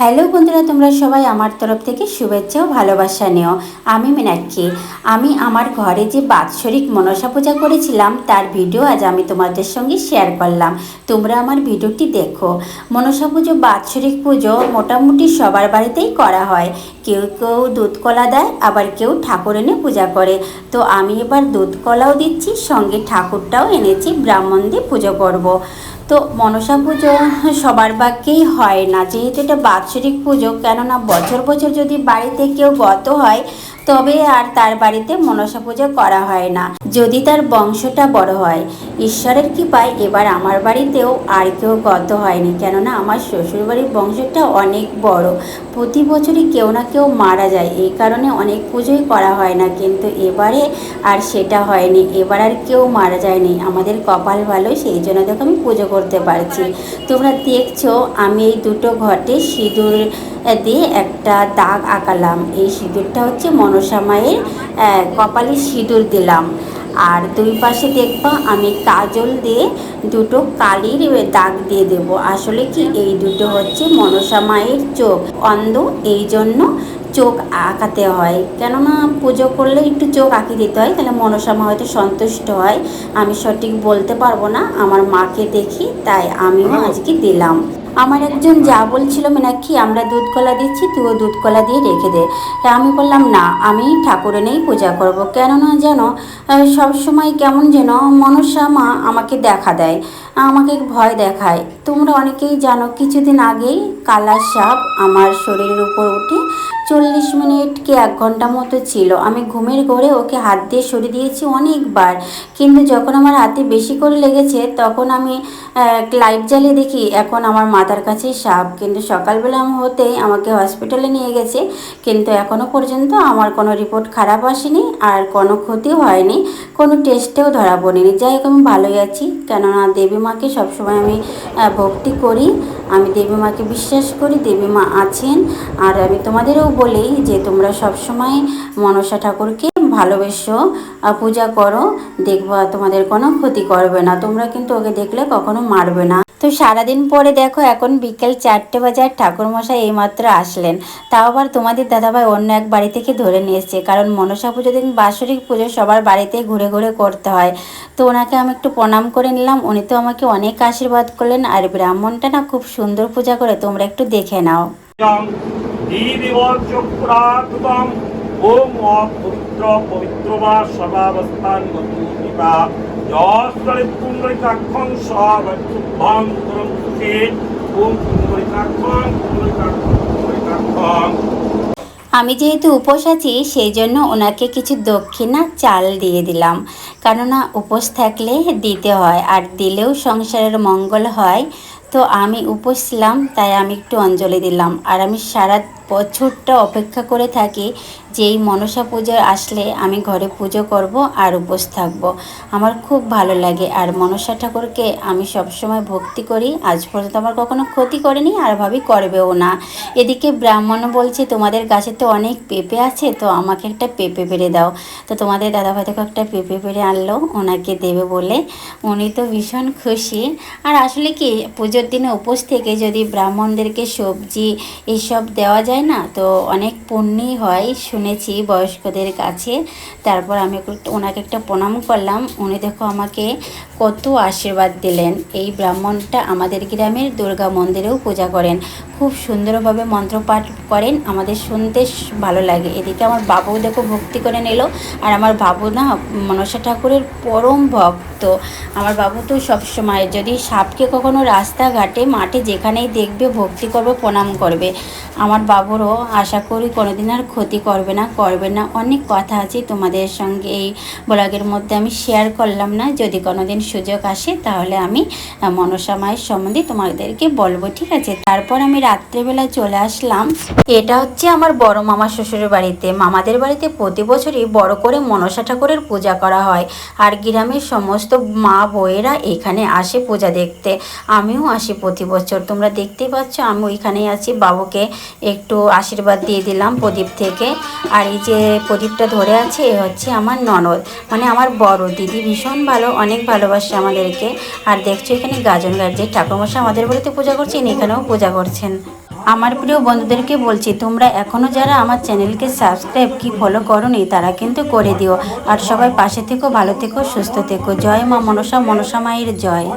Hello বন্ধুরা, তোমরা সবাই আমার তরফ থেকে শুভেচ্ছা ও ভালোবাসা নিও। আমি মীনাক্ষী। আমি আমার ঘরে যে বাৎসরিক মনসা পূজা করেছিলাম, তার ভিডিও আজ আমি তোমাদের সঙ্গে শেয়ার করলাম। তোমরা আমার ভিডিওটি দেখো। মনসা পুজো, বাৎসরিক পুজো মোটামুটি সবার বাড়িতেই করা হয়। কেউ কেউ দুধ কলা দেয়, আবার কেউ ঠাকুর এনে পূজা করে। তো আমি এবার দুধ কলাও দিচ্ছি, সঙ্গে ঠাকুরটাও এনেছি, ব্রাহ্মণ দিয়ে পুজো করব। তো মনসা পুজো সবার বাক্যেই হয় না। যেহেতু এটা বাৎসরিক পুজো, কেননা বছর বছর যদি বাড়িতে কেউ গত হয়, তবে আর তার বাড়িতে মনসা পুজো করা হয় না। যদি তার বংশটা বড় হয়, ঈশ্বরের কৃপায় এবার আমার বাড়িতেও আর কেউ গত হয়নি। কেননা আমার শ্বশুরবাড়ির বংশটা অনেক বড়। প্রতি বছরই কেউ না কেউ মারা যায়। এই কারণে অনেক পুজোই করা হয় না। কিন্তু এবারে আর সেটা হয়নি। এবার আর কেউ মারা যায়নি। আমাদের কপাল ভালো, সেই জন্য দেখো আমি পুজো করতে পারছি। তোমরা দেখছ আমি এই দুটো ঘটে সিঁদুর দিয়ে একটা দাগ আঁকালাম। এই সিঁদুরটা হচ্ছে মনসা মায়ের আহ, কপালে সিঁদুর দিলাম। আর দুই পাশে দেখবা আমি কাজল দিয়ে দুটো কালির দাগ দিয়ে দেব। আসলে কি এই দুটো হচ্ছে মনসা মায়ের চোখ। অন্ধ এই জন্য চোখ আঁকাতে হয়। কেননা পুজো করলে একটু চোখ আঁকি দিতে হয় তাহলে মনসা মা হয়তো সন্তুষ্ট হয়। আমি সঠিক বলতে পারব না আমার মাকে দেখি তাই আমিও আজকে দিলাম। আমার একজন যা বলছিল মীনাক্ষী আমরা দুধ কলা দিচ্ছি তুইও দুধ কলা দিয়ে রেখে দে। তা আমি বললাম না আমি ঠাকুর এনেই পূজা করব। কেননা যেন সব সময় কেমন যেন মনসা মা আমাকে দেখা দেয় আমাকে ভয় দেখায়। তোমরা অনেকেই জানো কিছুদিন আগেই কালা সাপ আমার শরীরের উপর উঠে চল্লিশ মিনিট কি এক ঘণ্টা মতো ছিল। আমি ঘুমের ঘরে ওকে হাত দিয়ে সরিয়ে দিয়েছি অনেকবার। কিন্তু যখন আমার হাতে বেশি করে লেগেছে, তখন আমি লাইট জ্বালিয়ে দেখি এখন আমার মাথার কাছেই সাপ। কিন্তু সকালবেলা হতেই আমাকে হসপিটালে নিয়ে গেছে। কিন্তু এখনও পর্যন্ত আমার কোনো রিপোর্ট খারাপ আসেনি আর কোনো ক্ষতিও হয়নি। কোনো টেস্টেও ধরা পড়েনি। যাই হোক, আমি ভালোই আছি। কেননা দেবী মাকে সবসময় আমি ভক্তি করি। আমি দেবী মাকে বিশ্বাস করি। দেবী মা আছেন। আর আমি তোমাদেরও বলি যে তোমরা সবসময় মনসা ঠাকুরকে ভালোবেসো পূজা করো, দেখবা তোমাদের কোনো ক্ষতি করবে না, তোমরা কিন্তু ওকে দেখলে কখনো মারবে না। তো সারাদিন পরে দেখো এখন বিকেল চারটে বাজে আর ঠাকুরমশাই এইমাত্র আসলেন। তাও আবার তোমাদের দাদাভাই অন্য এক বাড়ি থেকে ধরে নিয়ে এসছে, কারণ মনসা পুজো দিন বাৎসরিক পুজো সবার বাড়িতেই ঘুরে ঘুরে করতে হয়। তো ওনাকে আমি একটু প্রণাম করে নিলাম, উনি তো আমাকে অনেক আশীর্বাদ করলেন, আর ব্রাহ্মণটা না খুব সুন্দর পূজা করে, তোমরা একটু দেখে নাও। ওম পবিত্র বা সর্বাবস্থান সুখে ওম আমি যেহেতু উপোস আছি, সেই জন্য ওনাকে কিছু দক্ষিণা চাল দিয়ে দিলাম। কেননা উপোস থাকলে দিতে হয়, আর দিলেও সংসারের মঙ্গল হয়। তো আমি উপোস ছিলাম, তাই আমি একটু অঞ্জলি দিলাম। আর আমি সারা বছরটা অপেক্ষা করে থাকি যে এই মনসা পুজো আসলে আমি ঘরে পুজো করব আর উপোস থাকব। আমার খুব ভালো লাগে আর মনসা ঠাকুরকে আমি সবসময় ভক্তি করি। আজ পর্যন্ত আমার কখনো ক্ষতি করেনি আর ভাবি করবেও না। এদিকে ব্রাহ্মণ বলছে, তোমাদের গাছে তো অনেক পেঁপে আছে, তো আমাকে একটা পেঁপে পেরে দাও। তো তোমাদের দাদাভাই দেখো একটা পেঁপে পেরে আনলো, ওনাকে দেবে বলে। উনি তো ভীষণ খুশি। আর আসলে কি, পুজোর দিনে উপোস থেকে যদি ব্রাহ্মণদেরকে সবজি এইসব দেওয়া যায় না? তো অনেক পুণ্যই হয়, শুনেছি বয়স্কদের কাছে। তারপর আমি ওনাকে একটা প্রণাম করলাম। উনি দেখো আমাকে কত আশীর্বাদ দিলেন। এই ব্রাহ্মণটা আমাদের গ্রামের দুর্গা মন্দিরেও পূজা করেন। খুব সুন্দরভাবে মন্ত্রপাঠ করেন, আমাদের শুনতে ভালো লাগে। এদিকে আমার বাবু দেখো ভক্তি করে নিল, আর আমার বাবু না মনসা ঠাকুরের পরম ভক্ত। আমার বাবু তো সবসময় যদি সাপকে কখনো রাস্তাঘাটে, মাঠে যেখানেই দেখবে ভক্তি করবে, প্রণাম করবে। আমার বাবুরও আশা করি কোনোদিন আর ক্ষতি করবে না করবে না। অনেক কথা আছে তোমাদের সঙ্গে এই ব্লগের মধ্যে আমি শেয়ার করলাম না। যদি কোনোদিন সুযোগ আসে, তাহলে আমি মনসা মায়ের সম্বন্ধে তোমাদেরকে বলব, ঠিক আছে? তারপর আমি রাত্রেবেলা চলে আসলাম। এটা হচ্ছে আমার বড় মামা শ্বশুরের বাড়িতে। মামাদের বাড়িতে প্রতি বছরই বড় করে মনসা ঠাকুরের পূজা করা হয়। আর গ্রামের সমস্ত মা বউয়েরা এখানে আসে পূজা দেখতে। আমিও আসি প্রতি বছর। তোমরা দেখতেই পাচ্ছ, আমি ওইখানেই আছি। বাবুকে একটু আশীর্বাদ দিয়ে দিলাম প্রদীপ থেকে। আর এই যে প্রদীপটা ধরে আছে, এ হচ্ছে আমার ননদ। মানে আমার বড় দিদি ভীষণ ভালো, অনেক ভালোবাসে আমাদেরকে। আর দেখছ এখানে গাজন যে ঠাকুরমশাই আমাদের বাড়িতে পূজা করছেন, এখানেও পূজা করছেন। আমার প্রিয় বন্ধুদেরকে বলছি, তোমরা এখনও যারা আমার চ্যানেলকে সাবস্ক্রাইব কি ফলো করোনি, তারা কিন্তু করে দিও। আর সবাই পাশে থেকো, ভালো থেকো, সুস্থ থেকো। জয় মা মনসা মনসা মায়ের জয়।